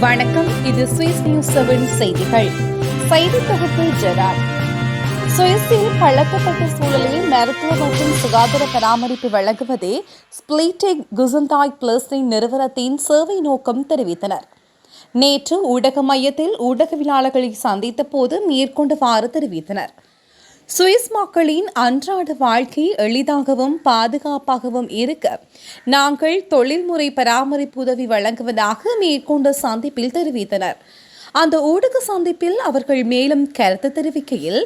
வணக்கம். இது Swiss news seven செய்திகள். செய்தி தொகுப்பு ஜெரால் சுவிஸில் பழக்கப்பட்ட சூழலில் மருத்துவ மற்றும் சுகாதார பராமரிப்பு வழங்குவதே ஸ்பிளிட்டிக் குசந்தாய் பிளஸின் நிறுவனத்தின் சேவை நோக்கம் தெரிவித்தனர். நேற்று ஊடக மையத்தில் ஊடகவியலாளர்களை சந்தித்த போது மேற்கொண்டவாறு தெரிவித்தனர். சுவிஸ் மக்களின் அன்றாட வாழ்க்கை எளிதாகவும் பாதுகாப்பாகவும் இருக்க நாங்கள் தொழில்முறை பராமரிப்பு உதவி வழங்குவதாக மேற்கொண்ட சந்திப்பில் தெரிவித்தனர். அந்த ஊடக சந்திப்பில் அவர்கள் மேலும் கருத்து தெரிவிக்கையில்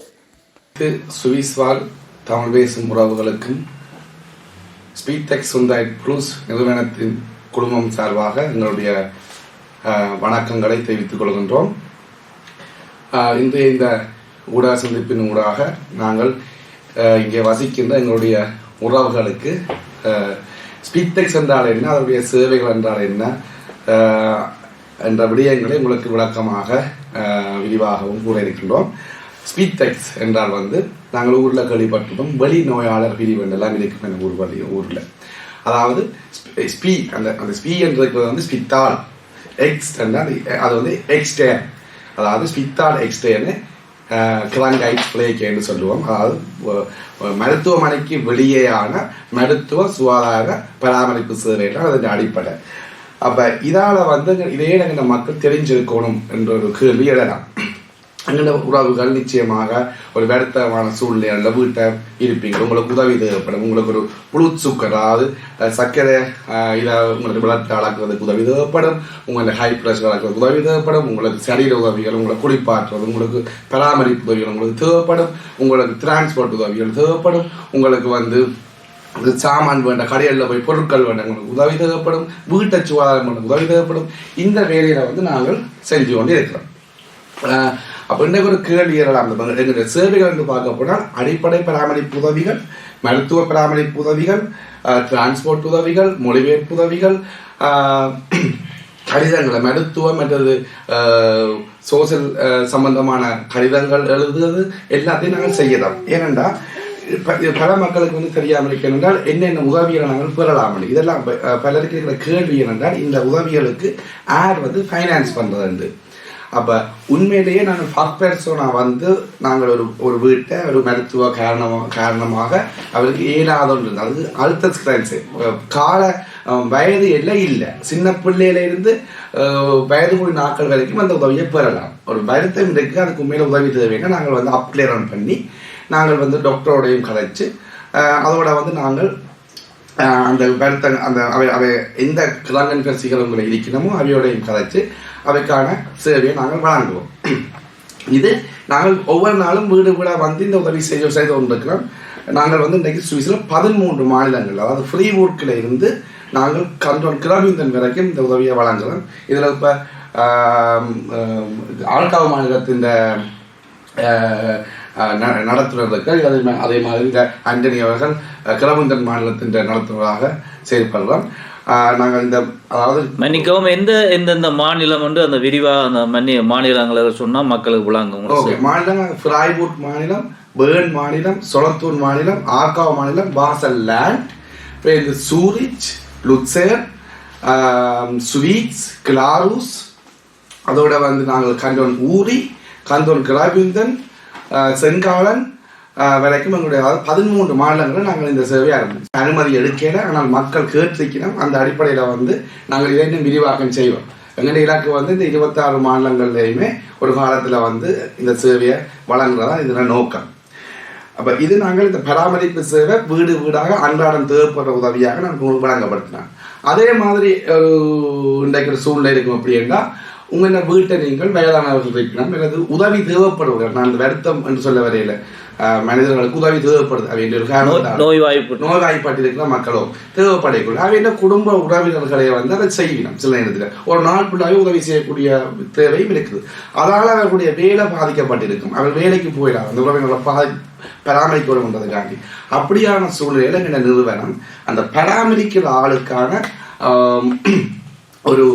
சுவிஸ் வாழ் தமிழ் பேசும் உறவுகளுக்கும் ஸ்பீடெக் சுந்தாய் ப்ளூஸ் நிறுவனத்தின் குழுமம் சார்பாக எங்களுடைய வணக்கங்களை தெரிவித்துக் கொள்கின்றோம். இன்றைய இந்த ஊடக சந்திப்பின் ஊடாக நாங்கள் இங்கே வசிக்கின்ற எங்களுடைய உறவுகளுக்கு ஸ்பீடெக்ஸ் என்றால் என்ன அதனுடைய சேவைகள் என்றால் என்ன என்ற விடயங்களை உங்களுக்கு விளக்கமாக விரிவாகவும் கூற இருக்கின்றோம் ஸ்பீத்தெக்ஸ் என்றால் வந்து நாங்கள் ஊரில் கேள்விப்பட்டிருப்போம் வெளி நோயாளர் பிரிவு எல்லாம் இருக்கும் எங்கள் ஊர் வழி ஊரில். அதாவது ஸ்பி- ஸ்பீ அந்த அந்த ஸ்பீ என்றது வந்து ஸ்பித்தால் எக்ஸ் என்றால் அது வந்து எக்ஸ்டேன் அதாவது ஸ்பித்தால் எக்ஸ்டேன்னு கிளாங்கைட் பிளேக்கேன்னு சொல்லுவோம். அதாவது மருத்துவமனைக்கு வெளியேயான மருத்துவ சுகாதார பராமரிப்பு சேவைகள் அதன் அடிப்படை. அப்ப இதால வந்து இதே இந்த மக்கள் தெரிஞ்சிருக்கணும் என்ற ஒரு கேள்வி எழலாம் அங்கே உறவுகள் நிச்சயமாக ஒரு வருத்தமான சூழ்நிலையில் வீட்டை இருப்பீங்க. உங்களுக்கு உதவி தேவைப்படும். உங்களுக்கு ஒரு புழு சுக்கர் அதாவது சர்க்கரை இதை உங்களுக்கு வளர்த்து அளக்கிறதுக்கு உதவி தேவைப்படும். உங்களுக்கு ஹை ப்ரெஷர் அளக்கிறதுக்கு உதவி தேவைப்படும். உங்களுக்கு சரீர உதவிகள் உங்களை குளிப்பாற்றுறது உங்களுக்கு பராமரிப்பு உதவிகள் உங்களுக்கு தேவைப்படும். உங்களுக்கு டிரான்ஸ்போர்ட் உதவிகள் தேவைப்படும். உங்களுக்கு வந்து சாமான் வேண்ட கடைகளில் போய் பொருட்கள் வேண்ட உங்களுக்கு உதவி தேவைப்படும். வீட்டை சுகாதாரம் பண்ண உதவி தேவைப்படும். இந்த வேலையில வந்து நாங்கள் செஞ்சு கொண்டு இருக்கிறோம். அப்ப ஒரு கேள்வி எழலாம் எங்களுடைய சேவைகள் என்று பார்க்க போனால் அடிப்படை பராமரிப்பு உதவிகள் மருத்துவ பராமரிப்பு உதவிகள் டிரான்ஸ்போர்ட் உதவிகள் மொழிபெயர்ப்பு உதவிகள் ஆஹ் கடிதங்களை மருத்துவம் மற்றது சோசியல் சம்பந்தமான கடிதங்கள் எழுதுறது எல்லாத்தையும் நாங்கள் செய்யலாம். ஏனென்றா பல மக்களுக்கு வந்து தெரியாமல் இருக்கிறது என்றால் என்னென்ன உதவிகளை நாங்கள் பெறலாம் இதெல்லாம் ப- பலருக்கு இருக்கிற கேள்வி என்னென்றால் இந்த உதவிகளுக்கு யார் வந்து ஃபைனான்ஸ் பண்ணுறது அப்ப உண்மையிலேயே நாங்கள் ஃபர்ஸ்ட் வந்து நாங்கள் ஒரு ஒரு வீட்டை ஒரு மருத்துவ காரணமாக காரணமாக அவருக்கு இயலாத ஒன்று அது அழுத்த ஸ்கிரன்ஸு கால வயது எல்லாம் இல்லை. சின்ன பிள்ளையிலிருந்து வயது கூடிய நாட்கள் வரைக்கும் அந்த உதவியை பெறலாம். ஒரு வருத்தம் இருக்கு அதுக்கு உண்மையில உதவி தேவைன்னா நாங்கள் வந்து அப்ளேரன் பண்ணி நாங்கள் வந்து டாக்டரோடையும் கதைச்சு அதோட வந்து நாங்கள் அந்த வருத்த அந்த அவை அவை எந்த கிழங்கன் கட்சிகள் உங்களை இருக்கணுமோ அவையோடையும் கதைச்சு அவைக்கான சேவையை நாங்கள் வழங்குவோம். இது நாங்கள் ஒவ்வொரு நாளும் வீடு வீடாக வந்து இந்த உதவி செய்ய செய்து கொண்டிருக்கிறோம். நாங்கள் வந்து இன்றைக்கு சுவிஸில் பதிமூன்று மாநிலங்கள் அதாவது ஃப்ரீ இருந்து நாங்கள் கண்ட்ரோல் கிராமிந்தன் வரைக்கும் இந்த உதவியை வழங்குறோம். இதில் இப்போ ஆழ்காவ மாநிலத்தின் நடத்துனர்கள் ந- அதே அதே மாதிரி இந்த ஆண்டனி அவர்கள் அஹ், மாநிலத்தின் நடத்துனராக செயல்படுறோம். நாங்கள் இந்த அதாவது மன்னிக்கவும் எந்த எந்தெந்த மாநிலம் வந்து அந்த விரிவா அந்த மன்னி மாநிலங்களை சொன்னா மக்களுக்கு விளங்கும். ஓகே மாநிலம் ஃப்ரைபூட் மாநிலம் பேர்ன் மாநிலம் சொலத்தூர் மாநிலம் ஆர்காவ் மாநிலம் பாசல் லேண்ட் இந்த சூரிச் லுட்சேர் ஸ்வீட்ஸ் கிளாரூஸ் அதோட வந்து நாங்கள் கண்டோன் ஊரி கந்தோன் கிராபிந்தன் செங்காலன் வரைக்கும் எங்களுடைய அதாவது பதிமூன்று மாநிலங்களில் நாங்கள் இந்த சேவையை ஆரம்பிச்சோம். அனுமதி எடுக்கல ஆனால் மக்கள் கேட்டிருக்கிறோம். அந்த அடிப்படையில் வந்து நாங்கள் இதை இன்னும் விரிவாக்கம் செய்வோம். எங்களுடைய இலக்கு வந்து இந்த இருபத்தாறு மாநிலங்கள்லையுமே ஒரு காலத்தில் வந்து இந்த சேவையை வழங்குறதா இதில் நோக்கம். அப்போ இது நாங்கள் இந்த பராமரிப்பு சேவை வீடு வீடாக அன்றாடம் தேவைப்படுற உதவியாக நாங்கள் உங்களுக்கு வழங்கப்படுத்தினோம். அதே மாதிரி ஒரு இன்றைக்கு ஒரு சூழ்நிலை இருக்கும் அப்படின்னா உங்கள் வீட்டை நீங்கள் வயதானவர்கள் இருக்கணும் அல்லது உதவி தேவைப்படுவார்கள் நான் அந்த வருத்தம் என்று சொல்ல வரையில மனிதர்களுக்கு உதவி தேவைப்படுது அவை ஒரு காரணத்தால் நோய் வாய்ப்பு நோய்வாய்ப்பட்டிருக்கிற மக்களோ தேவைப்படக்கூடிய அவை குடும்ப உறவினர்களை வந்து அதை செய்யணும் சில நேரத்தில் ஒரு நாள் ஃபுல்லாகவே உதவி செய்யக்கூடிய தேவையும் இருக்குது அதனால் அவர்களுடைய வேலை பாதிக்கப்பட்டிருக்கும் அவர் வேலைக்கு போயிடாது அந்த உறவினர்களை பாதி பராமரிக்கணுன்றதுக்காண்டி அப்படியான சூழ்நிலையில் இந்த நிறுவனம் அந்த பராமரிக்கிற ஆளுக்கான ஒரு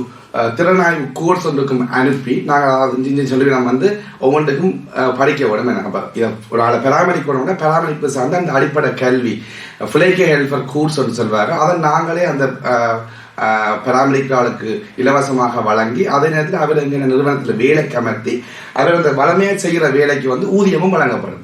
திறனாய்வு கோர்ஸ் ஒன்றுக்கும் அனுப்பி நாங்கள் அதாவது இன்ஜினியர் சொல்லி நம்ம வந்து ஒவ்வொன்றுக்கும் படிக்க விடும் என்ன அப்போ இதை ஒரு ஆளை பராமரிக்கணும்னா பராமரிப்பு சார்ந்த அந்த அடிப்படை கல்வி ஃபிளைக்கே ஹெல்பர் கோர்ஸ் ஒன்று சொல்வாங்க அதை நாங்களே அந்த அஹ், ஆளுக்கு பராமரிக்கிறாளுக்கு இலவசமாக வழங்கி அதே நேரத்தில் அவர் எங்கள் நிறுவனத்தில் வேலைக்கு அமர்த்தி அவர் அந்த வளமையை செய்கிற வேலைக்கு வந்து ஊதியமும் வழங்கப்படும்.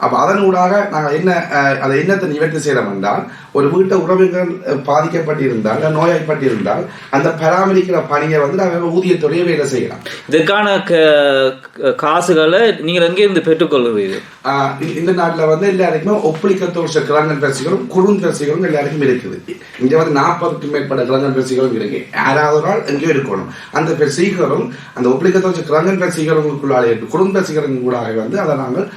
அப்போ அதன் ஊடாக நாங்கள் என்ன அதை என்னத்தை நிவர்த்தி செய்யறோம் என்றால் ஒரு வீட்டை உறவுகள் பாதிக்கப்பட்டிருந்தால் இல்லை நோய்வாய்ப்பட்டிருந்தால் அந்த பராமரிக்கிற பணியை வந்து நாங்கள் ஊதியத்துறையை வேலை செய்யலாம். இதுக்கான காசுகளை நீங்கள் எங்கேருந்து பெற்றுக்கொள்கிறீர்கள்? ஆஹ் இந்த- நாட்டில் வந்து எல்லாருக்குமே ஒப்பளிக்கத்தோஷ கிழங்கன் பரிசுகளும் குறும் பரிசுகளும் எல்லாருக்கும் இருக்குது. இங்கே வந்து நாற்பதுக்கும் மேற்பட்ட கிழங்கன் பரிசுகளும் இருக்கு. யாராவது ஒரு ஆள் எங்கேயோ இருக்கணும். அந்த பரிசீகரும் அந்த ஒப்பளிக்கத்தோஷ கிழங்கன் பரிசீகரங்களுக்குள்ளாலே இருக்கு. குறும் பரிசீகரம் கூட வந்து அதை நாங்கள்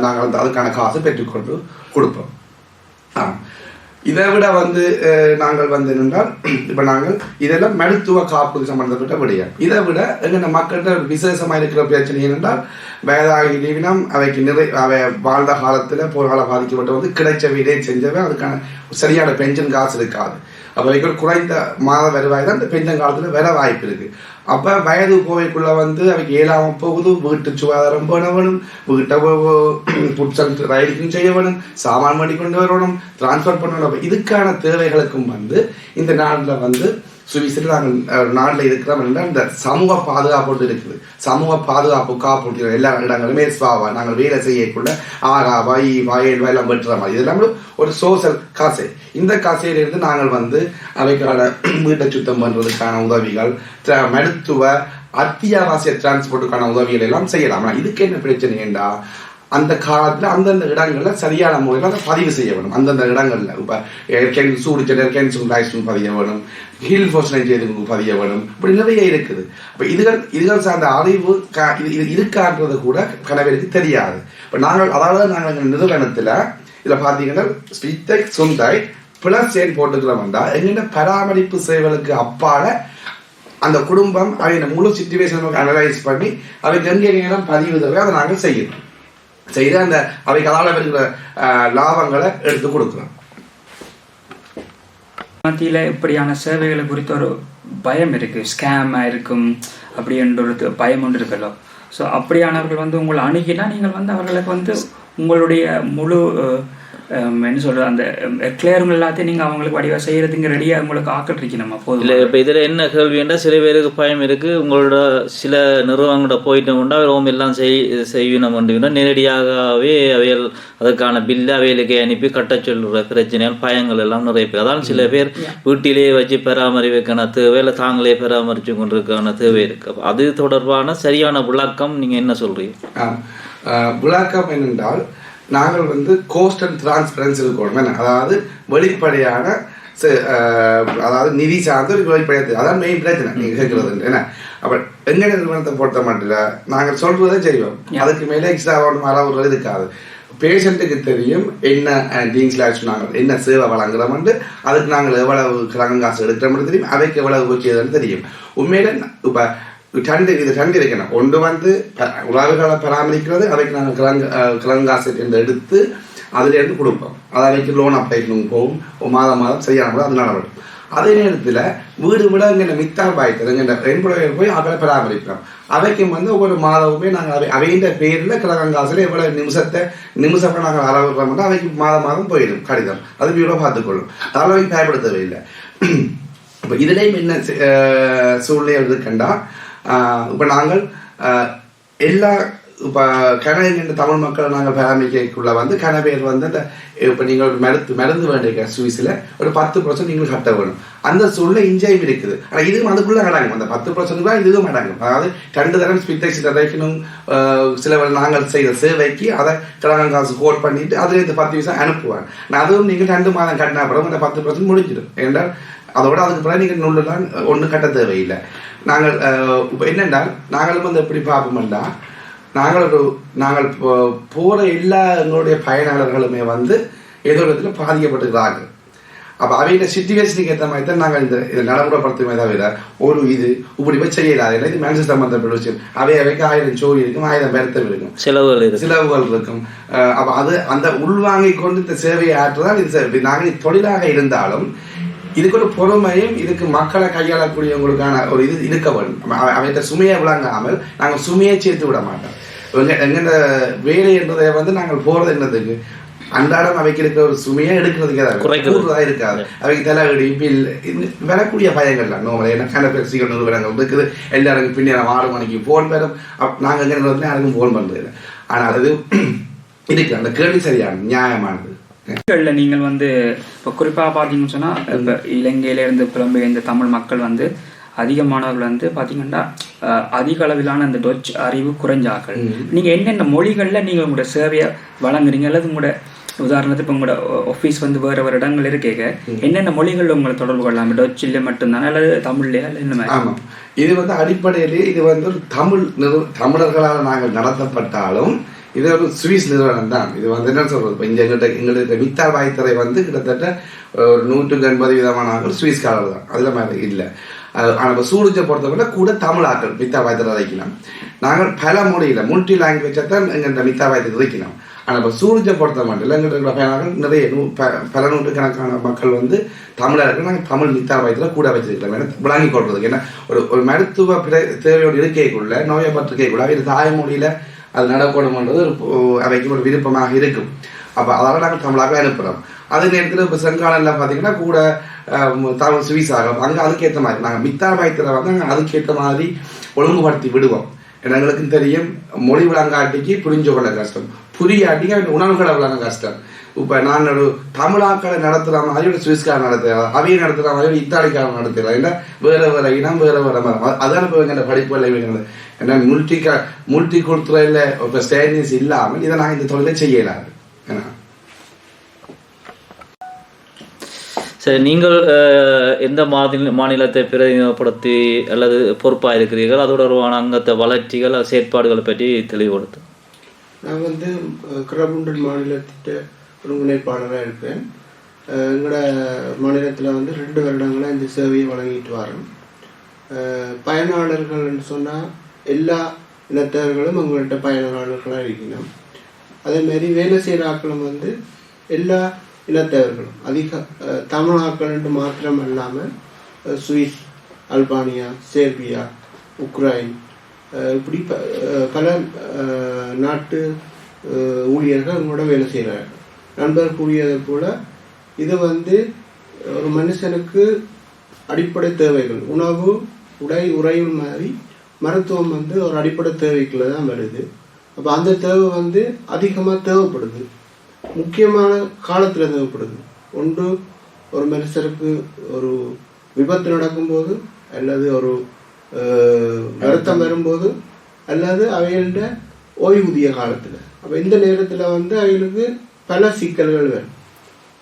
நாங்கள் வந்து அதுக்கான காசு பெற்றுக்கொண்டு கொடுப்போம். ஆ. இதை விட வந்து நாங்கள் வந்து என்னென்றால் இப்போ நாங்கள் இதெல்லாம் மருத்துவ காப்பு சம்பந்தப்பட்ட விடயம். இதை விட எங்க மக்கள்கிட்ட விசேஷமாக இருக்கிற பிரச்சனை என்னென்றால் வேதாகி நிவினம் அவைக்கு நிறை அவை வாழ்ந்த காலத்தில் போர்க்கால பாதிக்கப்பட்ட வந்து கிடைச்ச வீடே செஞ்சவை அதுக்கான சரியான பென்ஷன் காசு இருக்காது. அப்போ இவர்கள் குறைந்த மாத வருவாய் தான் இந்த பென்ஷன் காலத்தில் வர வாய்ப்பு இருக்குது அப்ப வயது கோவைக்குள்ள வந்து அவைக்கு ஏழாம போகுது வீட்டு சுகாதாரம் பண்ண வேணும் வீட்டை புட்சல் ரைடிக்கும் செய்ய வேணும் சாமான் பண்ணி கொண்டு வரணும் டிரான்ஸ்பர் பண்ணணும். இதுக்கான தேவைகளுக்கும் வந்து இந்த நாட்டில் வந்து சுவிஸில் நாங்கள் நாட்டில் இருக்கிறோம் என்றால் இந்த சமூக பாதுகாப்பு இருக்குது. சமூக பாதுகாப்பு காப்பு எல்லா இடங்களுமே ஸ்வாவா நாங்கள் வேலை செய்யக்குள்ள ஆகா ஈவா ஏழ்வா எல்லாம் வெட்டுற மாதிரி. இதெல்லாம் ஒரு சோசியல் காசு. இந்த காசையிலிருந்து நாங்கள் வந்து அவைக்கான வீட்டை சுத்தம் பண்ணுறதுக்கான உதவிகள் மருத்துவ அத்தியாவசிய டிரான்ஸ்போர்ட்டுக்கான உதவிகள் எல்லாம் செய்யலாம். இதுக்கு என்ன பிரச்சனை ஏண்டா அந்த காலத்துல அந்தந்த இடங்கள்ல சரியான முறையில் அதை பதிவு செய்ய வேணும். அந்தந்த இடங்கள்ல. இப்ப கேன் சூடு சென்டர் கேன்சல் ரைஸ்னு பதிய வேணும். ஹில் ஃபோர்ஸ்லைன் செய்து பதிய வேணும் இப்படி நிறைய இருக்குது. அப்போ இதுகள் இதுகள் சார்ந்த அறிவு கா இது இது இருக்கான்றது கூட கணவருக்கு தெரியாது. இப்போ நாங்கள் அதாவது நாங்கள் எங்கள் நிறுவனத்தில் இதில் பார்த்தீங்கன்னா ஸ்பீத்தெக் சொந்தாய் பிளஸ் ஏன் போட்டுக்கிறோம்டா எங்கிட்ட பராமரிப்பு சேவைகளுக்கு அப்பால அந்த குடும்பம் அவங்க முழு சுச்சுவேஷன் அனலைஸ் பண்ணி அவங்க எங்கே எங்கெல்லாம் பதிவு தவிர அதை நாங்கள் செய்யணும் செய்து அந்த அவைக்கு அதால் இருக்கிற லாபங்களை எடுத்து கொடுக்குறோம். மத்தியில் இப்படியான சேவைகளை குறித்த ஒரு பயம் இருக்குது ஸ்கேமாக இருக்கும் அப்படின்ற ஒரு பயம் ஒன்று இருக்குல்ல ஸோ அப்படியானவர்கள் வந்து உங்களை அணுகினா நீங்கள் வந்து அவர்களுக்கு வந்து உங்களுடைய முழு என்ன சொல்கிறது அந்த கிளியருங்க எல்லாத்தையும் நீங்கள் அவங்களுக்கு வடிவாக செய்கிறதுங்க ரெடியாக உங்களுக்கு ஆக்கிட்டு நம்ம இல்லை போதும் இப்போ இதில் என்ன கேள்வின்னா சில பேருக்கு பயம் இருக்குது உங்களோட சில நிறுவனங்களோட போயிட்டோம்னா அவங்க எல்லாம் செய் செய்யணும் அப்படின்னா நேரடியாகவே அவைகள் அதற்கான பில்லு அவைகளுக்கு அனுப்பி கட்ட சொல்லுற பிரச்சனைகள் பயங்கள் எல்லாம் நிறைய பேர். அதான் சில பேர் வீட்டிலேயே வச்சு பராமரிப்புக்கான தேவை இல்லை தாங்களே பராமரித்து கொண்டிருக்கான தேவை இருக்கு. அது தொடர்பான சரியான விளக்கம் நீங்கள் என்ன சொல்றீங்க? விளக்கம் என்னென்றால் நாங்கள் வந்து கோஸ்ட் அண்ட் டிரான்ஸ்பரன்ஸ் இருக்கணும். அதாவது வெளிப்படையான அதாவது நிதி சார்ந்த ஒரு வெளிப்படையாக அதான் மெயின் பிரச்சனை. நீங்க கேட்கறது என்ன? அப்ப எங்க நிறுவனத்தை பொறுத்த மட்டும் நாங்கள் சொல்றதை செய்வோம். அதுக்கு மேலே எக்ஸ்ட்ரா ஒன்று அளவுறது இருக்காது. பேஷண்ட்டுக்கு தெரியும் என்ன டீன்ஸ்லாஷ் நாங்கள் என்ன சேவை வழங்குறோம்னு அதுக்கு நாங்கள் எவ்வளவு கிழங்கு காசு எடுக்கிறோம்னு தெரியும். அவைக்கு எவ்வளவு ஊக்கியதுன்னு தெரியும். உண்மையில இப்போ சண்டை இது சண்டை வைக்கணும். ஒன்று வந்து ப- உறவுகளை பராமரிக்கிறது அவைக்கு நாங்கள் கிழங்கு அஹ், என்று எடுத்து அதுலேருந்து கொடுப்போம். அது அவைக்கு லோன் அப்ளை போகும். ஒரு மாதம் மாதம் சரியான கூட அது நடவடிக்கை அதே நேரத்தில் வீடு விட இங்கே மித்தா பாய்த்தது இங்கே எம்புலவர் போய் அவரை பராமரிக்கிறோம். அவைக்கும் வந்து ஒவ்வொரு மாதமுமே நாங்கள் அவை அவையின்ற பேரில் கிழங்காசில் எவ்வளோ நிமிஷத்தை நிமிஷம் நாங்கள் அளவிடுறோம்னா அவைக்கு மாதம் மாதம் போயிடும் கடிதம். அது வீடோ பார்த்துக்கொள்ளும். அதெல்லாம் அவைக்கு பயப்படுத்தவே இல்லை. இப்போ இதுலேயும் என்ன சூழ்நிலை இருக்குண்டா இப்போ நாங்கள் எல்லா இப்போ கனவு என்ற தமிழ் மக்களை நாங்கள் பராமரிக்கக்குள்ள வந்து கனவேர் வந்து அந்த இப்போ நீங்கள் ஒரு மருந்து மருந்து வேண்டிய சுவிஸில் ஒரு பத்து பர்சன்ட் நீங்கள் கட்ட வேணும். அந்த சூழ்நிலை இன்ஜாயும் இருக்குது. ஆனால் இதுவும் அதுக்குள்ளே அடங்கும். அந்த பத்து பர்சன்ட் இதுவும் அடங்கும். அதாவது ரெண்டு தரம் ஸ்பிட்டெக்ஸ் வைக்கணும் சில நாங்கள் செய்த சேவைக்கு அதை கிழங்கு காசு கோட் பண்ணிட்டு அதில் இந்த பத்து பைசா அனுப்புவாங்க. நான் அதுவும் நீங்கள் ரெண்டு மாதம் கட்டினா அப்புறம் அந்த பத்து பர்சன்ட் முடிஞ்சிடும். ஏன்றால் அதோட அதுக்கு பிறகு நீங்கள் நூலெல்லாம் ஒன்றும் கட்ட தேவையில்லை. நாங்கள் இப்போ என்னென்றால் நாங்களும் வந்து எப்படி பார்ப்போம்னா நாங்கள் ஒரு நாங்கள் போ- போற எல்லா எங்களுடைய பயனாளர்களுமே வந்து ஏதோ விதத்தில் பாதிக்கப்பட்டிருக்கிறார்கள் அப்போ அவையோட சுச்சுவேஷனுக்கு ஏற்ற மாதிரி தான் நாங்கள் இந்த இதை நடைமுறைப்படுத்துமே தவிர ஒரு இது இப்படி போய் செய்யலாது. இது மனுஷ சம்பந்தப்பட்ட விஷயம். அவை அவைக்கு ஆயிரம் சோழி இருக்கும் ஆயிரம் பெருத்தம் இருக்கும். செலவுகள் சிலவுகள் இருக்கும். அப்ப அது அந்த உள்வாங்கி கொண்டு இந்த சேவையை ஆற்றுதான் இது. நாங்கள் தொழிலாக இருந்தாலும் இதுக்கு ஒரு பொறுமையும் இதுக்கு மக்களை கையாளக்கூடியவங்களுக்கான ஒரு இது இருக்க வேண்டும். அவைகிட்ட சுமையை விளங்காமல் நாங்கள் சுமையை சேர்த்து விட மாட்டோம். எங்க எங்கட வேலை என்றதை வந்து நாங்கள் போறது என்னதுக்கு? அன்றாடம் அவைக்கு இருக்கிற ஒரு சுமையை எடுக்கிறதுக்கே தான் குறைக்கிறது. கூடுதலா இருக்காது. அவைக்கு தலைவலி பில் வரக்கூடிய பயங்கள்லாம் நோமல் ஏன்னா கனபெக்சிகள் நிறுவனங்கள் இருக்குது. எல்லாருக்கும் பின்னேரம் ஆறு மணிக்கு ஃபோன் பெறும் நாங்கள் எங்கே யாருக்கும் ஃபோன் பண்ணுறது இல்லை. ஆனால் அது இருக்கு. அந்த கேள்வி சரியான நியாயமானது. நாடுகள்ல நீங்கள் வந்து இப்போ குறிப்பாக பார்த்தீங்கன்னு சொன்னால் இப்போ இலங்கையிலேருந்து புலம்பெயர்ந்த தமிழ் மக்கள் வந்து அதிகமானவர்கள் வந்து பார்த்தீங்கன்னா அதிக அளவிலான அந்த டொச் அறிவு குறைஞ்சாக்கள் நீங்கள் என்னென்ன மொழிகளில் நீங்கள் உங்களோட சேவையை வழங்குறீங்க? அல்லது உங்களோட உதாரணத்துக்கு இப்போ உங்களோட ஆஃபீஸ் வந்து வேறு வேறு இடங்கள் இருக்கேங்க என்னென்ன மொழிகளில் உங்களை தொடர்பு கொள்ளலாம்? டொச்சில் மட்டும்தானே? அல்லது தமிழ்லையா? என்ன மாதிரி? ஆமாம் இது வந்து அடிப்படையிலே இது வந்து ஒரு தமிழ் தமிழர்களால் நாங்கள் நடத்தப்பட்டாலும் இது ஒரு சுவிஸ் நிறுவனம் தான் இது வந்து என்ன சொல்றது இப்போ இங்க எங்கிட்ட எங்களுக்கு மித்தா வாய்த்தரை வந்து கிட்டத்தட்ட ஒரு நூற்றுக்கு எண்பது விதமான ஆட்கள் சுவிஸ்காரர் தான் அதில் மாதிரி இல்லை ஆனால் சூடுச்சை பொறுத்தவரை கூட தமிழ் ஆட்கள் மித்தா வாய்த்தரை அழைக்கலாம் நாங்கள் பல மொழியில் மல்டி லாங்குவேஜை தான் எங்கள்கிட்ட மித்தா வாய்த்தரை வைக்கணும் ஆனால் இப்போ சூழ்ஜை பொறுத்த மட்டும் இல்லை பயனாளர்கள் நிறைய நூ ப- பல நூற்றுக்கணக்கான மக்கள் வந்து தமிழர்கள் நாங்கள் தமிழ் மித்தா வாய்த்தில் கூட வச்சிருக்கலாம் ஏன்னா விளங்கி கொள்றதுக்கு ஏன்னா ஒரு ஒரு மருத்துவ பிற தேவையோடு இருக்கைக்குள்ள நோயப்பட்டிருக்கைக்குள்ள இது தாய்மொழியில் அது நடக்கணும்ன்றது ஒரு அவைக்கு ஒரு விருப்பமாக இருக்கும். அப்போ அதால் நாங்கள் தமிழாக அனுப்புகிறோம் அதே நேரத்தில் இப்போ செங்காலனில் பார்த்தீங்கன்னா கூட அஹ், தமிழ் சுவிசாகம் அங்கே அதுக்கேற்ற மாதிரி நாங்கள் மித்தா வயத்தில் வந்து நாங்கள் அதுக்கேற்ற மாதிரி ஒழுங்குபடுத்தி விடுவோம். எங்களுக்கும் தெரியும் மொழி விளங்காட்டிக்கு புரிஞ்சு கொள்ள கஷ்டம். புரியாட்டிக்கு அவன் உணவுகளை விளங்க கஷ்டம். இப்போ நான் ஒரு தமிழாக்களை நடத்துகிற மாதிரி ஒரு சுவிஸ்கார் நடத்துகிறேன் அவையை நடத்துகிற மாதிரி ஒரு இத்தாலிக்காரன் நடத்துகிறேன் ஏன்னா வேற வேற இனம் வேற வேற மரம் அதான் இப்போ எங்கள் படிப்புகள் இவங்க ஏன்னா முல்டி க முல்டி குழுத்துறையில் இப்போ ஸ்டேனிஸ் இல்லாமல் இதை நாங்கள் இந்த தொழிலை செய்யலாது ஏன்னா சரி நீங்கள் எந்த மாநில மாநிலத்தை பிரதிநிதிப்படுத்தி அல்லது பொறுப்பாக இருக்கிறீர்கள் அதோட அங்கத்த வளர்ச்சிகள் அது செயற்பாடுகளை பற்றி தெளிவுபடுத்தும் நான் வந்து கிரபுண்டன் மாநிலத்திட்ட ஒருங்கிணைப்பாளராக இருக்கேன் அஹ், எங்களோட மாநிலத்தில் வந்து ரெண்டு வருடங்களாக இந்த சேவையை வழங்கிட்டு வரோம் பயனாளர்கள்னு சொன்னால் எல்லா இனத்தவர்களும் அவங்கள்ட்ட பயனாளர்களாக இருக்கணும் அதேமாரி வேலை செய்கிற ஆக்களும் வந்து எல்லா இனத்தவர்களும் அதிக தமிழ் ஆட்கள் மாத்திரம் இல்லாமல் சுவிஸ் அல்பானியா சேர்பியா உக்ரைன் இப்படி ப- பல நாட்டு ஊழியர்கள் அவங்களோட வேலை செய்கிறார்கள் நண்பர் கூறியது போல இது வந்து ஒரு மனுஷனுக்கு அடிப்படை தேவைகள். உணவு உடை உறையும் மாதிரி மருத்துவம் வந்து ஒரு அடிப்படை தேவைக்குள்ள தான் வருது. அப்போ அந்த தேவை வந்து அதிகமாக தேவைப்படுது. முக்கியமான காலத்தில் தேவைப்படுது. ஒன்று ஒரு மனுஷருக்கு ஒரு விபத்து நடக்கும்போது அல்லது ஒரு வருத்தம் வரும்போது அல்லது அவைகளோட ஓய்வூதிய காலத்தில். அப்போ இந்த நேரத்தில் வந்து அவைகளுக்கு பல சிக்கல்கள் வரும்.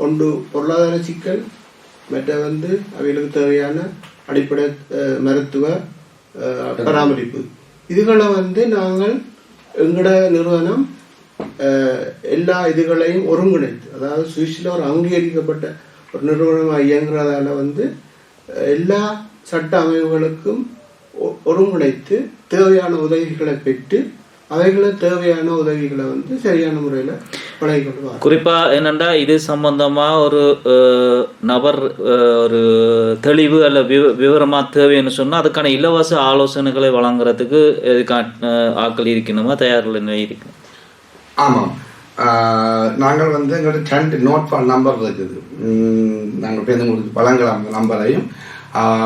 ஒன்று பொருளாதார சிக்கல் மற்ற வந்து அவைகளுக்கு தேவையான அடிப்படை மருத்துவ பராமரிப்பு. இதுகளை வந்து நாங்கள் எங்களோட நிறுவனம் எல்லா இதுகளையும் ஒருங்கிணைத்து அதாவது சுவிஸில் ஒரு அங்கீகரிக்கப்பட்ட ஒரு நிறுவனமாக இயங்குறதால வந்து எல்லா சட்ட அமைப்புகளுக்கும் ஒ- ஒருங்கிணைத்து தேவையான உதவிகளை பெற்று அவைகளை தேவையான உதவிகளை வந்து சரியான முறையில் வழங்கி கொண்டு வரோம். குறிப்பா என்னண்டா இது சம்பந்தமா ஒரு நபர் ஒரு தெளிவு அல்ல விவ- விவரமா தேவைன்னு சொன்னா அதுக்கான இலவச ஆலோசனைகளை வழங்குறதுக்கு ஆட்கள் இருக்கணுமா? தயாரில் இருக்கணும் ஆமாம். நாங்கள் வந்து எங்கள்கிட்ட ரெண்டு நோட் நம்பர் இருக்குது. நாங்கள் உங்களுக்கு வழங்கலாம் அந்த நம்பரையும்.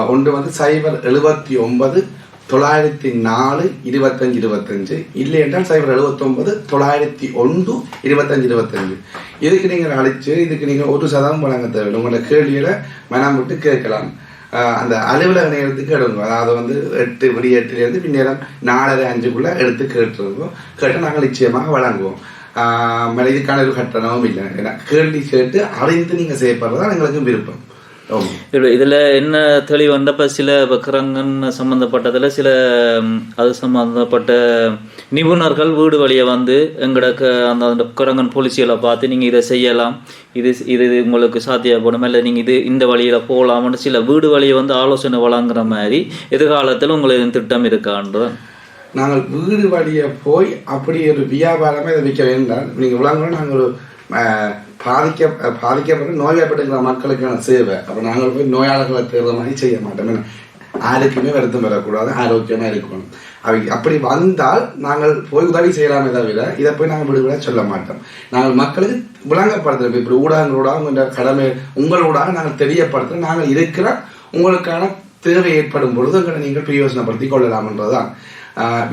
ஒன்று வந்து சைபர் எழுபத்தி ஒன்பது தொள்ளாயிரத்தி நாலு இருபத்தஞ்சு இருபத்தஞ்சு. இல்லை என்றால் சைபர் எழுபத்தொன்பது தொள்ளாயிரத்தி ஒன்று இருபத்தஞ்சு இருபத்தஞ்சு. இதுக்கு நீங்கள் அழைச்சு இதுக்கு நீங்கள் ஒரு சதவீதம் வழங்க தேவையில்லை. உங்களோட கேள்வியில் மனம் விட்டு கேட்கலாம். அந்த அலுவலக நேரத்துக்கு எடுங்க. அதாவது வந்து எட்டு விடிய எட்டுலேருந்து பின்னேரம் நாலரை அஞ்சுக்குள்ளே எடுத்து கேட்டுருவோம். கேட்டு நாங்கள் நிச்சயமாக வழங்குவோம். ஆஹ் இதுக்கான ஒரு கட்டணமும் இல்லை. ஏன்னா கேள்வி கேட்டு அறிந்து நீங்கள் செய்யப்படுறதா எங்களுக்கு விருப்பம். இதுல இதுல என்ன தெளிவு வந்தப்ப சில கிரங்கன் சம்பந்தப்பட்டதுல சில அது சம்பந்தப்பட்ட நிபுணர்கள் வீடு வழியை வந்து எங்களுக்கு அந்த அந்த கிரங்கன் போலீசிகளை பார்த்து நீங்க இதை செய்யலாம் இது இது உங்களுக்கு சாத்தியப்படும் இல்லை நீங்க இது இந்த வழியில போகலாம்னு சில வீடு வழியை வந்து ஆலோசனை வழங்குற மாதிரி எதிர்காலத்தில் உங்களுக்கு திட்டம் இருக்கான்ற நாங்கள் வீடு வழிய போய் அப்படி ஒரு வியாபாரமே இதை விற்க வேண்டாம் நீங்கள் விளங்கணும் நாங்கள் பாதிக்க பாதிக்கப்பட்ட நோய்வாய்ப்பட்டிருக்கிற மக்களுக்கான சேவை. அப்போ நாங்கள் போய் நோயாளர்களை தேடுற மாதிரி செய்ய மாட்டோம். ஏன்னா, யாருக்குமே வருத்தம் வரக்கூடாது ஆரோக்கியமாக இருக்கணும். அவை அப்படி வந்தால் நாங்கள் போய் உதவி செய்யலாமே தவிர இதை போய் நாங்கள் விடுவிட சொல்ல மாட்டோம். நாங்கள் மக்களுக்கு விளங்கப்படுத்துறோம். இப்படி ஊடகங்களோட உங்களோட கடமை உங்களோட நாங்கள் தெரியப்படுத்துறோம். நாங்கள் இருக்கிற உங்களுக்கான தேவை ஏற்படும் பொழுது எங்களை நீங்கள் பிரயோஜனப்படுத்திக் கொள்ளலாம்ன்றதுதான் ஆஹ்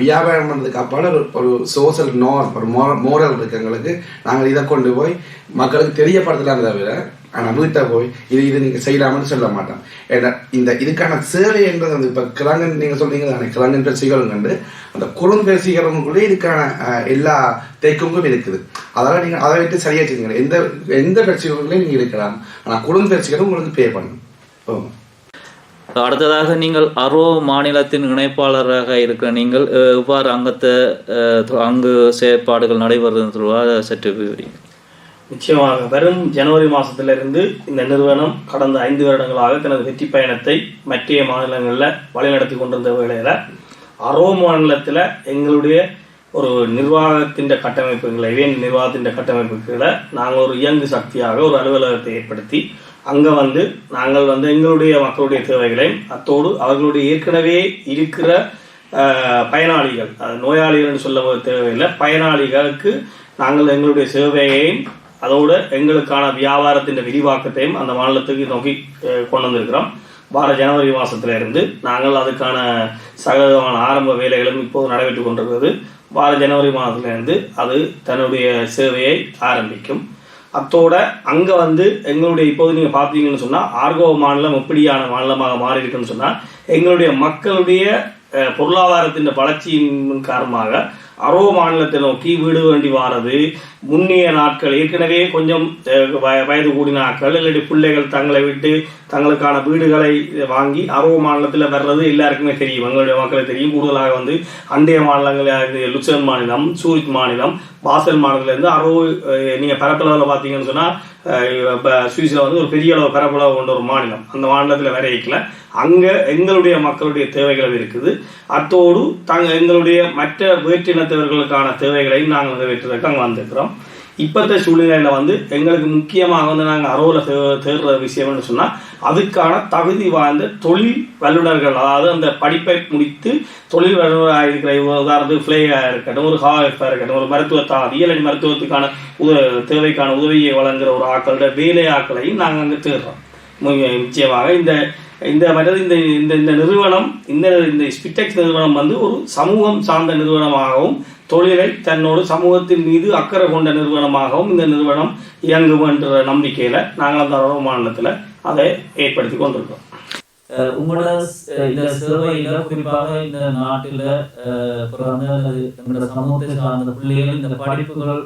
வியாபாரம் பண்ணதுக்கு அப்பால ஒரு ஒரு சோஷியல் நார்ம் ஒரு மோரல் இருக்கு எங்களுக்கு. நாங்கள் இதை கொண்டு போய் மக்களுக்கு தெரியப்படுத்தலாம் தவிர ஆனால் வீட்டை போய் இது இது நீங்கள் செய்யலாம்னு சொல்ல மாட்டோம். ஏன்னா இந்த இதுக்கான சேவை என்பது வந்து இப்போ கிழங்கன் நீங்கள் சொல்றீங்க தானே கிழங்கன் பேசிகளும் கண்டு அந்த குறும்பேசிகளுக்குள்ளே இதுக்கான எல்லா தேக்கமும் இருக்குது. அதெல்லாம் நீங்கள் அதை விட்டு சரியா செய்யுங்க எந்த எந்த பேச்சுகளும் நீங்கள் இருக்கலாம். ஆனால் குறும்பேசிகளும் உங்களுக்கு பே பண்ணும். ஓ. அடுத்ததாக நீங்கள் அரோ மாநிலத்தின் இணைப்பாளராக இருக்கிற நீங்கள் எவ்வாறு அங்கத்தை அங்கு செயற்பாடுகள் நடைபெறுவது தொடர்பாக சற்று விவரிங்க நிச்சயமாக வரும் ஜனவரி மாதத்திலிருந்து இந்த நிறுவனம் கடந்த ஐந்து வருடங்களாக தனது வெற்றி பயணத்தை மற்ற மாநிலங்களில் வழிநடத்தி கொண்டிருந்த வேளையில் அரோ மாநிலத்தில் எங்களுடைய ஒரு நிர்வாகத்தின் கட்டமைப்புகளை இவேன் நிர்வாகத்தின் கட்டமைப்புகளை நாங்கள் ஒரு இயங்கு சக்தியாக ஒரு அலுவலகத்தை ஏற்படுத்தி அங்கே வந்து நாங்கள் வந்து எங்களுடைய மக்களுடைய தேவைகளையும் அத்தோடு அவர்களுடைய ஏற்கனவே இருக்கிற பயனாளிகள் அது நோயாளிகள் சொல்ல தேவையில்லை. பயனாளிகளுக்கு நாங்கள் எங்களுடைய சேவையையும் அதோடு எங்களுக்கான வியாபாரத்தின் விரிவாக்கத்தையும் அந்த மாநிலத்துக்கு நோக்கி கொண்டு வந்திருக்கிறோம். வார ஜனவரி மாதத்திலிருந்து நாங்கள் அதுக்கான சகலமான ஆரம்ப வேலைகளும் இப்போது நடைபெற்றுக் கொண்டிருக்கிறது. வார ஜனவரி மாதத்திலிருந்து அது தன்னுடைய சேவையை ஆரம்பிக்கும். அத்தோட அங்க வந்து எங்களுடைய இப்போது நீங்க பார்த்தீங்கன்னு சொன்னா ஆர்கோ மாநிலம் எப்படியான மாநிலமாக மாறி இருக்குன்னு சொன்னா எங்களுடைய மக்களுடைய பொருளாதாரத்தின் வளர்ச்சியின் காரணமாக அரோ மாநிலத்தை நோக்கி வீடு வேண்டி வாரது. முன்னிய நாட்கள் ஏற்கனவே கொஞ்சம் வய- வயது கூடின நாட்கள் இல்லாட்டி பிள்ளைகள் தங்களை விட்டு தங்களுக்கான வீடுகளை வாங்கி அரோ மாநிலத்தில் வர்றது எல்லாருக்குமே தெரியும். எங்களுடைய மக்களுக்கு தெரியும். கூடுதலாக வந்து அண்டைய மாநிலங்கள் லுசன் மாநிலம் சூரித் மாநிலம் பாசல் மாநிலத்திலேருந்து அரோ நீங்கள் பரப்பளவில் பார்த்தீங்கன்னு சொன்னால் சுவிஸில் வந்து ஒரு பெரிய அளவு பரப்பளவு கொண்ட ஒரு மாநிலம். அந்த மாநிலத்தில் வரைக்கல அங்கே எங்களுடைய மக்களுடைய தேவைகளும் இருக்குது. அத்தோடு தாங்க எங்களுடைய மற்ற வேற்றினத்தவர்களுக்கான தேவைகளையும் நாங்கள் நிறைவேற்றுறதுக்கு அங்கே வந்திருக்கிறோம். இப்பத்த சூழ்நிலையில வந்து எங்களுக்கு முக்கியமாக வந்து நாங்கள் அரோவில் தே தேடுற விஷயம்னு சொன்னால் அதுக்கான தகுதி வாய்ந்த தொழில் வல்லுநர்கள் அதாவது அந்த படிப்பை முடித்து தொழில் வல்லுநராக இருக்கிற உதாரணத்துக்கு ஃப்ளேயாக இருக்கட்டும் ஒரு ஹாஃபாக இருக்கட்டும் ஒரு மருத்துவத்தா இயலடி மருத்துவத்துக்கான உத தேவைக்கான உதவியை வழங்குகிற ஒரு ஆக்களோட வேலை ஆக்களையும் நாங்கள் அங்கே தேடுறோம். நிச்சயமாக இந்த இந்த மற்றது இந்த இந்த இந்த நிறுவனம் இந்த இந்த ஸ்பிட்டெக்ஸ் நிறுவனம் வந்து ஒரு சமூகம் சார்ந்த நிறுவனமாகவும் தொழிலை தன்னோடு சமூகத்தின் மீது அக்கறை கொண்ட நிறுவனமாகவும் இந்த நிறுவனம் இயங்கும் என்ற நம்பிக்கையில் நாங்கள் அந்த மாநிலத்தில் அதை ஏற்படுத்தி கொண்டிருக்கோம். உங்களோட இந்த சேவையில குறிப்பாக இந்த நாட்டில் பிறந்த எங்களோட சமூகத்தை சார்ந்த பிள்ளைகள் இந்த படிப்புகள்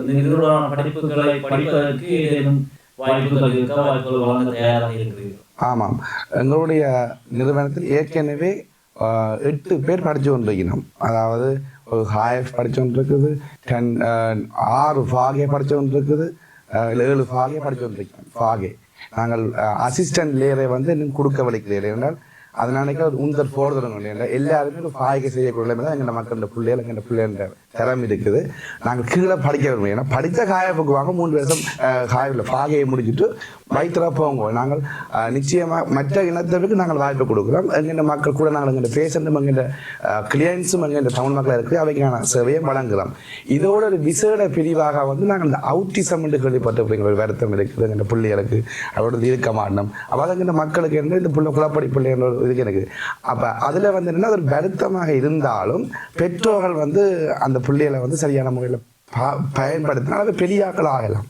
இந்த நிறுவன படிப்புகளை படிப்பதற்கு ஏதேனும் வாய்ப்புகள் இருக்க வாய்ப்புகள் வழங்க தயாராக இருக்கிறீர்கள் ஆமாம் எங்களுடைய நிறுவனத்தில் ஏற்கனவே ஆஹ், எட்டு பேர் படித்து கொண்டிருக்கிறோம் அதாவது ஒரு ஹாயஃப் படித்து கொண்டிருக்குது டென் ஆறு ஃபாகே படித்து கொண்டிருக்குது ஏழு ஃபாகே படித்து கொண்டிருக்கிறோம் ஃபாகே நாங்கள் அசிஸ்டன்ட் லேயரை வந்து இன்னும் கொடுக்க வலிக்கிறீர்கள் என்றால் அதனால உந்தர் போடுறவங்க எல்லாருமே ஒரு பாய்க்க செய்யக்கூடிய தான் எங்கள் மக்கள் பிள்ளைகள் எங்கள் பிள்ளைன்றார் திறமை இருக்குது. நாங்கள் கீழே படிக்க விரும்புவோம் ஏன்னா படித்த காயப்புக்கு வாங்க மூன்று வருஷம் காயில் ஃபாகையை முடிச்சுட்டு வயிற்றுல போங்க. நாங்கள் நிச்சயமாக மற்ற இனத்தவருக்கு நாங்கள் வாய்ப்பு கொடுக்குறோம். எங்கள் மக்கள் கூட நாங்கள் எங்கள் பேஷண்ட்டும் எங்கள் கிளியன்ஸும் எங்கள் தமிழ் மக்கள் இருக்குது அவைக்கான சேவையை வழங்குகிறோம் இதோட ஒரு விசேட பிரிவாக வந்து நாங்கள் இந்த அவுட்டிசம் என்று கேள்விப்பட்ட ஒரு வருத்தம் இருக்குது. எங்கள் பிள்ளைகளுக்கு அவரோட இருக்க மாட்டோம். அப்போ மக்களுக்கு என்ன இந்த பிள்ளை குழப்படி பிள்ளைன்ற ஒரு இதுக்கு எனக்கு அப்போ அதில் வந்து என்னென்னா அது ஒரு வருத்தமாக இருந்தாலும் பெற்றோர்கள் வந்து அந்த பிள்ளைகளை வந்து சரியான முறையில் ப- பயன்படுத்தினால் அது பெரிய ஆக்கள் ஆகலாம்.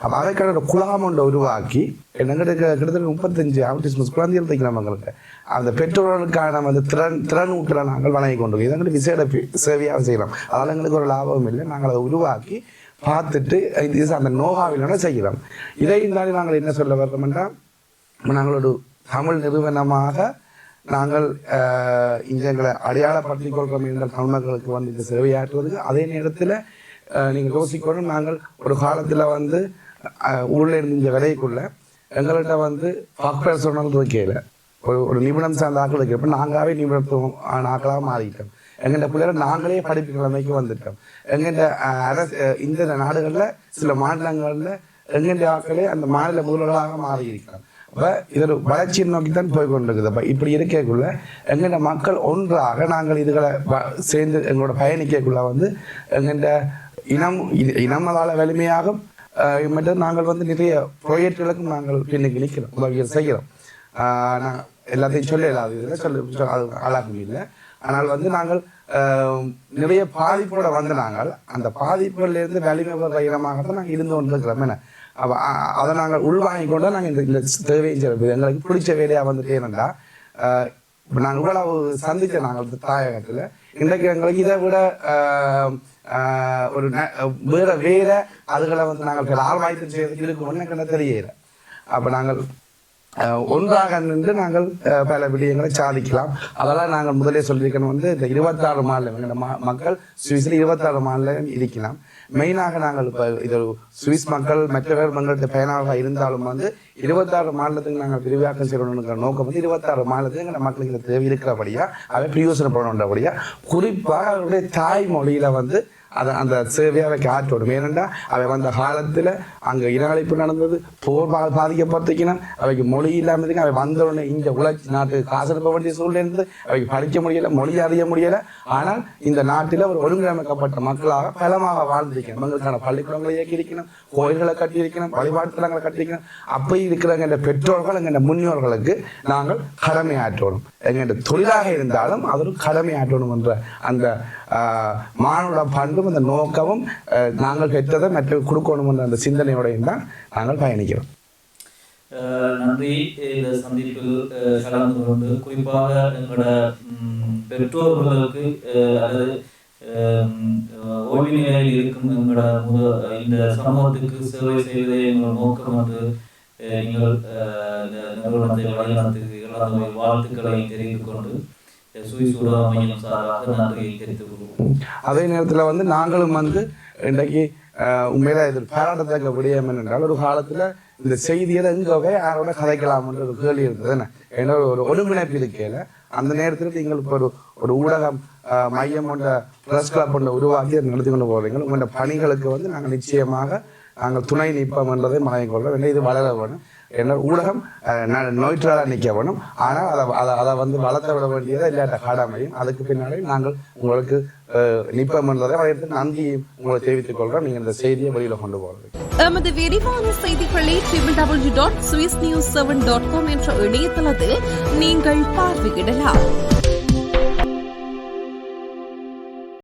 அப்போ அதற்கான ஒரு குழாம் ஒன்றை உருவாக்கி எங்கிட்ட கிட்டத்தட்ட முப்பத்தஞ்சு ஆட்டிஸ்மஸ் குழந்தைகள் தைக்கலாம் எங்களுக்கு. அந்த பெற்றோர்களுக்கான அந்த திறன் திறன் ஊட்டலை நாங்கள் வழங்கி கொண்டு இதங்கிட்ட விசேட சேவையாக செய்யலாம். அதனால் எங்களுக்கு ஒரு லாபம் இல்லை. நாங்கள் அதை உருவாக்கி பார்த்துட்டு இது அந்த நோகாவிலோட செய்கிறோம் இதை இருந்தாலும் நாங்கள் என்ன சொல்ல வர்றோம்னா நாங்களோட தமிழ் நிறுவனமாக நாங்கள் அஹ், எங்களை அடையாளப்படுத்திக் கொள்கிறோம் என்ற தமிழ் மக்களுக்கு வந்து இந்த சேவையாற்றுவதுக்கு அதே நேரத்தில் நீங்கள் யோசிக்கணும் நாங்கள் ஒரு காலத்தில் வந்து ஊரில் இருந்து இந்த விலைக்குள்ள எங்கள்கிட்ட வந்து டாக்டர் சொன்னது வைக்கல ஒரு ஒரு நிபுணம் சார்ந்த ஆக்கள் இருக்கிறப்ப நாங்களாவே நிபுணத்துவம் ஆக்களாக மாறிட்டோம். எங்கள்கிட்ட பிள்ளைகள் நாங்களே படிப்பு கிழமைக்கு வந்துட்டோம். எங்கள்கிட்ட அரசு இந்த நாடுகளில் சில மாநிலங்களில் எங்கள்கிட்ட ஆக்களே அந்த மாநில முதல்வர்களாக மாறி இருக்கிறோம் அப்போ இது வளர்ச்சியை நோக்கி தான் போய் கொண்டிருக்குது அப்போ இப்படி இருக்கக்குள்ள எங்கள்ட மக்கள் ஒன்றாக நாங்கள் இதுகளை சேர்ந்து எங்களோட பயணிக்கக்குள்ள வந்து எங்கள்ட இனம் இது இனமதால வலிமையாகும். அஹ் மற்றும் நாங்கள் வந்து நிறைய ப்ராஜெக்டுகளுக்கும் நாங்கள் பின்னுக்கு நிற்கிறோம் உதவிகள் செய்கிறோம். ஆஹ் நான் எல்லாத்தையும் சொல்ல இல்லாத இதில் சொல்ல அது ஆளாகும் இல்லை ஆனால் வந்து நாங்கள் நிறைய பாதிப்போட வந்து நாங்கள் அந்த பாதிப்புல வலிமை பெற இனமாக தான் நாங்கள் இருந்து கொண்டிருக்கிறோம். என்ன? அதை நாங்கள் உள்வாங்கி கொண்டு நாங்கள் இந்த இந்த தேவையை செய்யறது. எங்களுக்கு பிடிச்ச வேலையாக வந்துட்டு ஏனென்றா இப்போ நாங்கள் இவ்வளவு சந்திச்ச நாங்கள் தாயகத்தில் இன்றைக்கு எங்களுக்கு இதை விட ஒரு ந- வேற வேற அதுகளை வந்து நாங்கள் ஆழ்வாய்த்து செய்யறதுக்கு இருக்கு ஒன்று என்ன தெரியல அப்போ நாங்கள் ஒன்றாக நின்று நாங்கள் பல விடயங்களை சாதிக்கலாம். அதெல்லாம் நாங்கள் முதலே சொல்லியிருக்கணும் வந்து இந்த இருபத்தாறு மாநிலம் எங்களோட மக்கள் சுவிஸில் இருபத்தாறு மாநிலம் இருக்கலாம். மெயினாக நாங்கள் இப்போ இது சுவிஸ் மக்கள் மற்றவர் மக்களுடைய பயனாக இருந்தாலும் வந்து இருபத்தாறு மாநிலத்துக்கு நாங்கள் விரிவாக்கம் செய்யணுங்கிற நோக்கம் வந்து இருபத்தாறு மாநிலத்துக்கு எங்கள் மக்களுக்கு தேவை இருக்கிறபடியா அதை பிரயோசனப்படணுன்றபடியா குறிப்பாக அவருடைய தாய்மொழியில் வந்து அதை அந்த சேவையை அவைக்கு ஆற்றணும் ஏனென்றா அவை வந்த காலத்தில் அங்கே இனஅழிப்பு நடந்தது போர் பா பாதிக்கப்பட்டிருக்கணும் அவைக்கு மொழி இல்லாமல் இருக்கு அவை வந்த உடனே இந்த உலக நாட்டுக்கு காசு அனுப்ப வேண்டிய சூழ்நிலை இருந்தது. அவைக்கு படிக்க முடியலை மொழி அறிய முடியலை. ஆனால் இந்த நாட்டில் ஒரு ஒழுங்கமைக்கப்பட்ட மக்களாக பலமாக வாழ்ந்திருக்கணும் எங்களுக்கான பள்ளிக்கூடங்களை இயக்கியிருக்கணும் கோயில்களை கட்டியிருக்கணும் வழிபாட்டு தலங்களை கட்டியிருக்கணும் அப்போ இருக்கிறவங்க எங்கள் பெற்றோர்கள் எங்கள் முன்னோர்களுக்கு நாங்கள் கடமையாற்றணும். எங்கள் தொழிலாக இருந்தாலும் அது ஒரு கடமையாற்றணும் என்ற அந்த ஆஹ், பண்பும் அந்த நோக்கமும் நாங்கள் பெற்றதை மற்ற கொடுக்கணும் அந்த சிந்தனையோடையும் தான் நாங்கள் பயணிக்கிறோம் நன்றி இந்த சந்திப்பில் கலந்து கொண்டு குறிப்பாக எங்களோட பெற்றோர்களுக்கு அஹ், அல்லது ஓய்வு நிலையில் இருக்கும் எங்களோட முத இந்த சமூகத்துக்கு சேவை செய்வதே எங்கள் நோக்கம் என்று நீங்கள் இந்த நிறுவனத்தை வழிநடத்துகிறீர்கள் அந்த வாழ்த்துக்களை தெரிவித்துக் கொண்டு அதே நேரத்தில் வந்து நாங்களும் வந்து இன்றைக்கு உண்மையில இதில் பாராட்டத்தக்க விடயம் என்றால் ஒரு காலத்தில் இந்த செய்திகளை எங்கவே யாரோட கதைக்கலாம்ன்ற ஒரு கேள்வி இருந்தது என்ன ஏன்னா ஒரு ஒருங்கிணைப்பு இருக்கையில் அந்த நேரத்தில் நீங்கள் இப்போ ஒரு ஒரு ஊடகம் மையம் கொண்ட ப்ரெஸ் கிளப் கொண்ட உருவாக்கி நடத்தி கொண்டு போகிறீங்க உங்களோட பணிகளுக்கு வந்து நாங்கள் நிச்சயமாக நாங்கள் துணை நிற்போம் என்றதை மனதில் கொள்கிறோம் ஏன்னா இது வளர வேணும் என்ன ஊடகம் நோய்ற்றால நிற்க வேணும். ஆனால் அதை அதை அதை வந்து வளர்த்த விட வேண்டியது இல்லாட்ட காடாமையும். அதுக்கு பின்னாலே நாங்கள் உங்களுக்கு அஹ், என்றதை வகையத்தில் நன்றி உங்களை தெரிவித்துக் கொள்கிறோம். நீங்கள் இந்த செய்தியை வெளியில் கொண்டு போகிறது எமது விரிவான செய்திகளை triple W dot Swiss news seven dot com என்ற இணையதளத்தில் நீங்கள் பார்வையிடலாம்.